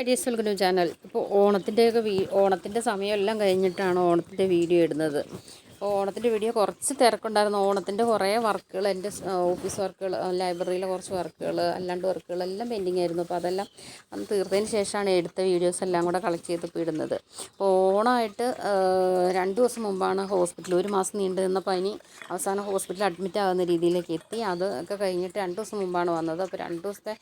Ideas welcome channel. ഇപ്പോൾ ഓണത്തിന്റെയൊക്കെ വീ ഓണത്തിന്റെ സമയമെല്ലാം കഴിഞ്ഞിട്ടാണ് ഓണത്തിന്റെ വീഡിയോ ഇടുന്നത്. അപ്പോൾ ഓണത്തിന്റെ വീഡിയോ കുറച്ച് തിരക്കുണ്ടായിരുന്നു. ഓണത്തിന്റെ കുറേ വർക്കുകൾ എന്റെ ഓഫീസ് വർക്കുകൾ ലൈബ്രറിയിലെ കുറച്ച് വർക്കുകൾ അല്ലാണ്ട് വർക്കുകൾ എല്ലാം പെൻഡിങ് ആയിരുന്നു അപ്പോൾ അതെല്ലാം അന്ന് തീർത്തതിന് ശേഷമാണ് എടുത്ത വീഡിയോസ് എല്ലാം കൂടെ കളക്ട് ചെയ്തപ്പോൾ ഇടുന്നത്. അപ്പോൾ ഓണമായിട്ട് രണ്ട് ദിവസം മുമ്പാണ് ഹോസ്പിറ്റലിൽ ഒരു മാസം നീണ്ടു നിന്ന പനി അവസാനം ഹോസ്പിറ്റലിൽ അഡ്മിറ്റ് ആകുന്ന രീതിയിലേക്ക് എത്തി. അതൊക്കെ കഴിഞ്ഞിട്ട് രണ്ട് ദിവസം മുമ്പാണ് വന്നത്. അപ്പോൾ രണ്ട് ദിവസത്തെ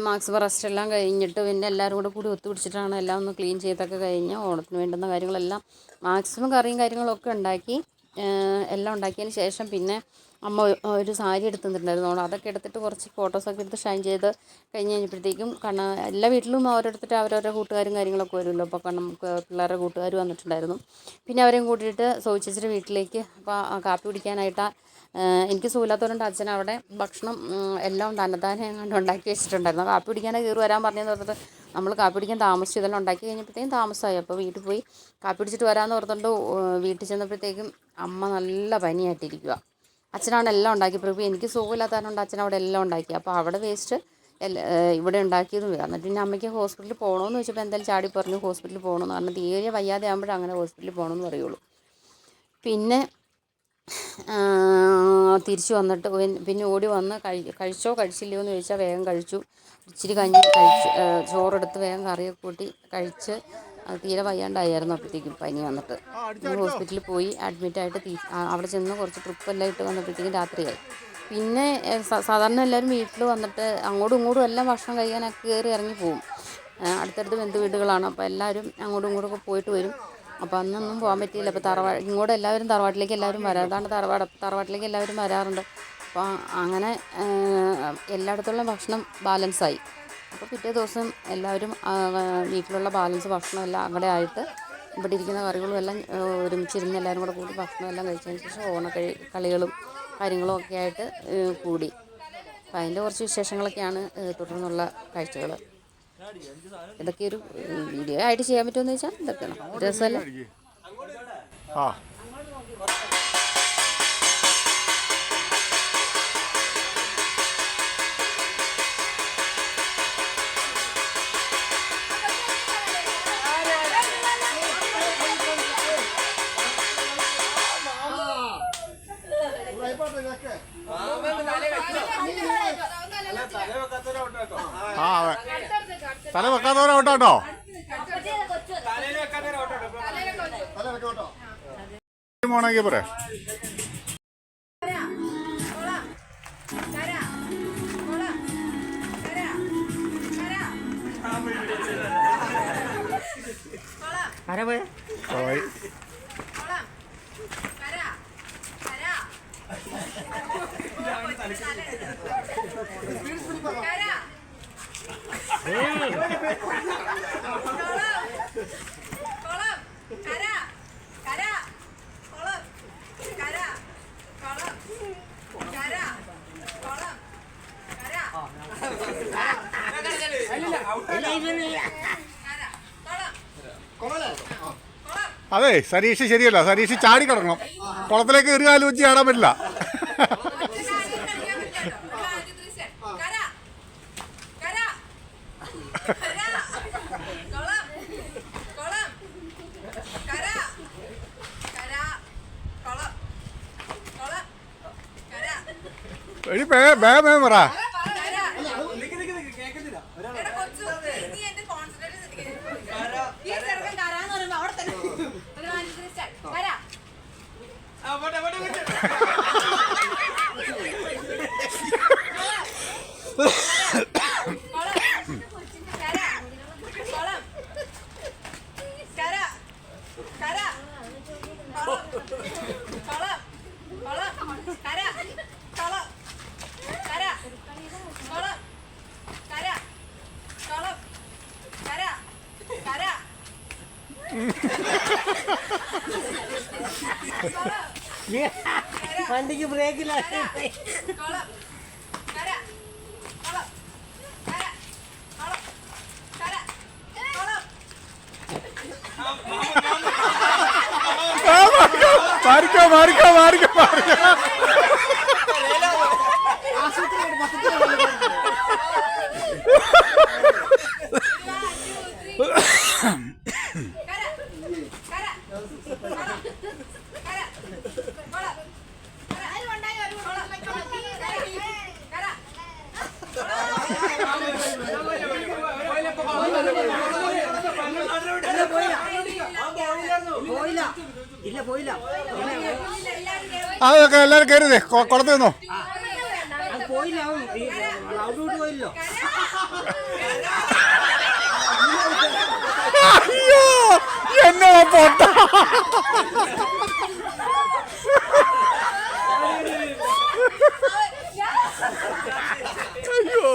മാക്സിമം റെസ്റ്റ് എല്ലാം കഴിഞ്ഞിട്ട് പിന്നെ എല്ലാവരും കൂടെ കൂടി ഒത്തുപിടിച്ചിട്ടാണ് എല്ലാം ഒന്ന് ക്ലീൻ ചെയ്തൊക്കെ കഴിഞ്ഞ് ഓണത്തിന് വേണ്ടുന്ന കാര്യങ്ങളെല്ലാം മാക്സിമം കറിയും കാര്യങ്ങളൊക്കെ ഉണ്ടാക്കി എല്ലാം ഉണ്ടാക്കിയതിന് ശേഷം പിന്നെ അമ്മ ഒരു- സാരി എടുത്ത് തന്നിട്ടുണ്ടായിരുന്നു അതൊക്കെ എടുത്തിട്ട് കുറച്ച് ഫോട്ടോസൊക്കെ എടുത്ത് ഷൈൻ ചെയ്ത് കഴിഞ്ഞ് കഴിഞ്ഞപ്പോഴത്തേക്കും കണ്ണ എല്ലാ വീട്ടിലും ഓരോരുത്തർ അവരവരുടെ കൂട്ടുകാരും കാര്യങ്ങളൊക്കെ വരുമല്ലോ. അപ്പോൾ കണ്ണം പിള്ളേരുടെ കൂട്ടുകാർ വന്നിട്ടുണ്ടായിരുന്നു. പിന്നെ അവരെയും കൂട്ടിയിട്ട് സോയിച്ചിച്ചിട്ട് വീട്ടിലേക്ക് കാപ്പി കുടിക്കാനായിട്ട് എനിക്ക് സുഖമില്ലാത്തതുകൊണ്ട് അച്ഛൻ അവിടെ ഭക്ഷണം എല്ലാം തന്നെത്താനെ എങ്ങാണ്ട് ഉണ്ടാക്കി വെച്ചിട്ടുണ്ടായിരുന്നു. കാപ്പി പിടിക്കാനേ കയറി വരാൻ പറഞ്ഞെന്ന് പറഞ്ഞിട്ട് നമ്മൾ കാപ്പി പിടിക്കാൻ താമസിച്ചു ഇതെല്ലാം ഉണ്ടാക്കി കഴിഞ്ഞപ്പോഴത്തേക്കും താമസമായി. അപ്പോൾ വീട്ടിൽ പോയി കാപ്പി പിടിച്ചിട്ട് വരാമെന്ന് ഓർത്തുകൊണ്ട് വീട്ടിൽ ചെന്നപ്പോഴത്തേക്കും അമ്മ നല്ല പനിയായിട്ടിരിക്കുക അച്ഛനാണ് എല്ലാം ഉണ്ടാക്കി. പ്രഭു എനിക്ക് സുഖമില്ലാത്തതുകൊണ്ട് അച്ഛൻ അവിടെ എല്ലാം ഉണ്ടാക്കി. അപ്പോൾ അവിടെ വേസ്റ്റ് ഇവിടെ ഉണ്ടാക്കിയതും വരാം. എന്നിട്ട് പിന്നെ അമ്മയ്ക്ക് ഹോസ്പിറ്റലിൽ പോകണമെന്ന് വെച്ചപ്പോൾ എന്തായാലും ചാടി പറഞ്ഞു ഹോസ്പിറ്റലിൽ പോകണമെന്ന് കാരണം തീരെ വയ്യാതെ ആകുമ്പോഴേ അങ്ങനെ ഹോസ്പിറ്റലിൽ പോകണമെന്ന് പറയുള്ളൂ. പിന്നെ തിരിച്ചു വന്നിട്ട് പിന്നെ ഓടി വന്ന് കഴി കഴിച്ചോ കഴിച്ചില്ലയോ എന്ന് ചോദിച്ചാൽ വേഗം കഴിച്ചു. ഇച്ചിരി കഞ്ഞി കഴിച്ച് ചോറെടുത്ത് വേഗം കറിയൊക്കെ കൂട്ടി കഴിച്ച് അത് തീരെ വയ്യാണ്ടായിരുന്നു അപ്പോഴത്തേക്കും പനി വന്നിട്ട്. ഹോസ്പിറ്റലിൽ പോയി അഡ്മിറ്റായിട്ട് തീ അവിടെ ചെന്ന് കുറച്ച് ട്രിപ്പെല്ലാം ഇട്ട് വന്നപ്പോഴത്തേക്കും രാത്രിയായി. പിന്നെ സാധാരണ എല്ലാവരും വീട്ടിൽ വന്നിട്ട് അങ്ങോട്ടും ഇങ്ങോട്ടും എല്ലാം ഭക്ഷണം കഴിക്കാനൊക്കെ കയറി ഇറങ്ങി പോകും അടുത്തടുത്ത് ബന്ധു വീടുകളാണ് അപ്പോൾ എല്ലാവരും അങ്ങോട്ടും ഇങ്ങോട്ടും ഒക്കെ പോയിട്ട് വരും. അപ്പോൾ അന്നൊന്നും പോകാൻ പറ്റിയില്ല. അപ്പോൾ തറവാട് ഇങ്ങോട്ട് എല്ലാവരും തറവാട്ടിലേക്ക് എല്ലാവരും വരാം. അതാണ് തറവാട് തറവാട്ടിലേക്ക് എല്ലാവരും വരാറുണ്ട്. അപ്പോൾ അങ്ങനെ എല്ലായിടത്തുള്ള ഭക്ഷണം ബാലൻസായി. അപ്പോൾ പിറ്റേ ദിവസം എല്ലാവരും വീട്ടിലുള്ള ബാലൻസ് ഭക്ഷണം എല്ലാം അവിടെ ആയിട്ട് ഇവിടെ ഇരിക്കുന്ന കറികളും എല്ലാം ഒരുമിച്ചിരുന്ന് എല്ലാവരും കൂടെ കൂടി ഭക്ഷണം എല്ലാം കഴിച്ചതിന് ശേഷം ഓണക്കളി കളികളും കാര്യങ്ങളും ഒക്കെ ആയിട്ട് കൂടി. അപ്പം അതിന്റെ കുറച്ച് വിശേഷങ്ങളൊക്കെയാണ് തുടർന്നുള്ള കാഴ്ചകൾ ഇതൊക്കെ ഒരു വീഡിയോ ആയിട്ട് ചെയ്യാൻ പറ്റുമെന്ന് വെച്ചാൽ ഇതൊക്കെ രസമല്ലേ? ആ. മോണെങ്കിൽ പറയാം പോയി. അതെ സരീഷ് ശരിയല്ല. സരീഷ് ചാടി കിടക്കണം. കുളത്തിലേക്ക് ഒരു കാലം വെച്ച് ചാടാൻ പറ്റില്ല. എടി വേഗം വേഗം ബേ പറ. വണ്ടിക്ക് ബ്രേക്കില്ല മാറിക്കോ മാറിക്കോ മാറിക്കോ മാറിക്കോ. പോയില്ല ഇല്ല പോയില്ല അതൊക്കെ എല്ലാവരും കയറിയതേ കുളത്തിൽ നിന്നോ പോയില്ല അവൻ ഈ ഔട്ട് പോയില്ലോ അയ്യോ എന്നോ പൊട്ട അയ്യോ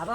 അപ്പൊ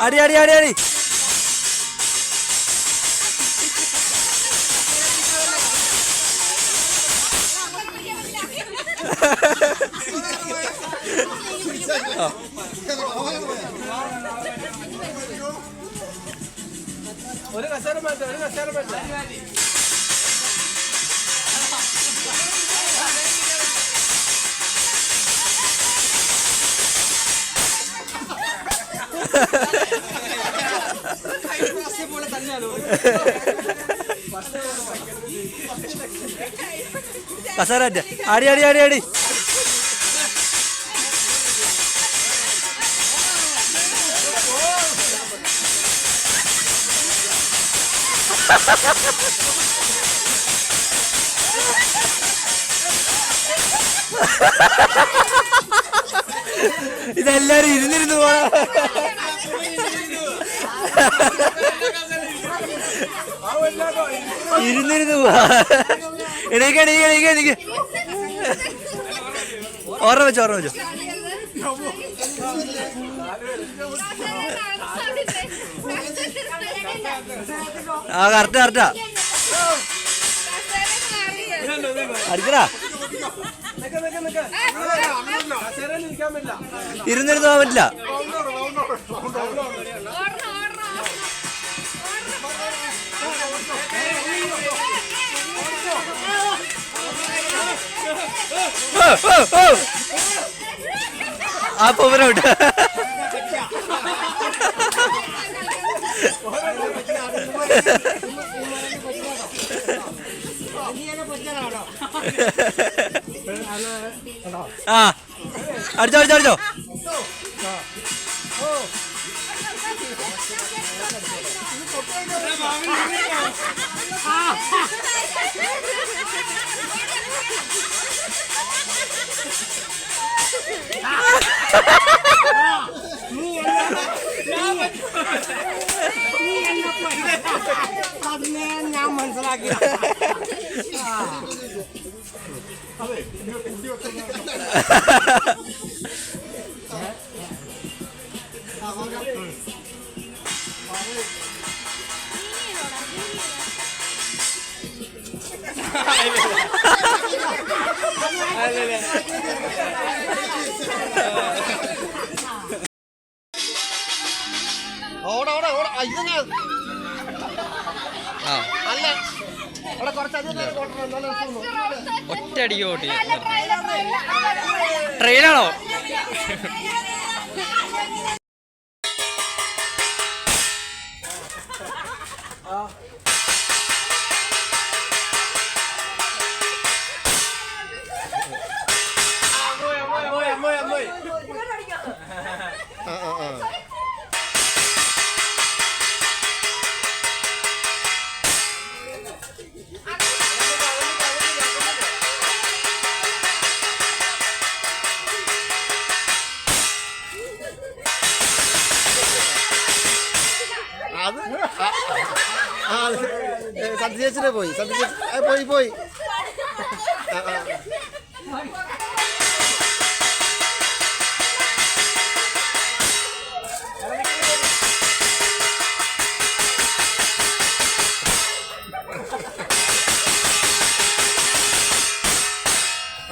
അടി അടി അടി അടി. ഒരു കസേര അടി ആടി അടി ആടി ആടി. ഇതെല്ലാരും ഇരുന്നിരുന്നു പോണ. ഇരുന്നിരുന്നു പോവാ. എണീക്ക എണീക്ക എണീക്ക എണീക്ക. ഓർമ്മ വെച്ചോ ഓർമ്മ വെച്ചോ. ആ കറക്റ്റ് കറക്റ്റാ അടിക്കടാ ഇരുന്നിരുന്ന് പോകാൻ പറ്റില്ല. ആ പൂവനോട്ട്. ആ. അടിച്ചോ അടിച്ചോ അടിച്ചോ. അതിനെ ഞാൻ മനസ്സിലാക്കി ഓടാ ആ. അല്ല. അവിടെ നേരം ഓടണം നല്ല രസമുള്ളൂ. ഒറ്റയടിക്ക് ഓട്ടി ട്രെയിനാണോ സന്ധ്യ ചേച്ചിനെ പോയി സന്ധ്യ ചേച്ചി ആ, പോയി പോയി ആ, ആ.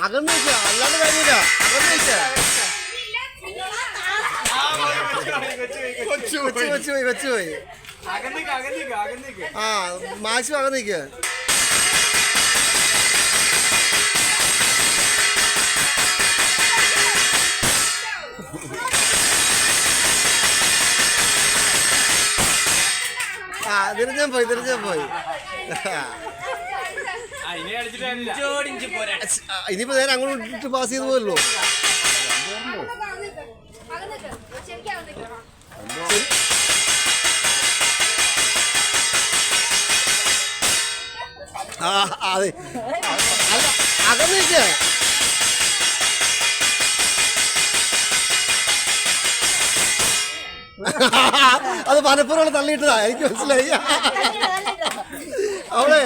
അകന്ന് നിൽക്കുക അല്ലാണ്ട് കാര്യമില്ല അകന്ന് നിൽക്കുക കൊച്ചു ആ മാക്സിമം അകന്ന് നിൽക്കുക ആ തിരിഞ്ഞാൻ പോയി തിരിഞ്ഞാൻ പോയി. ആ, ഇനിയിപ്പോ നേരെ അങ്ങോട്ട് പാസ് ചെയ്ത് പോയല്ലോ. അതെ. അല്ല അകന്ന് നിൽക്കുക അത് പലപ്പോഴും തള്ളിയിട്ടതാ. എനിക്ക് മനസ്സിലായി. അവളെ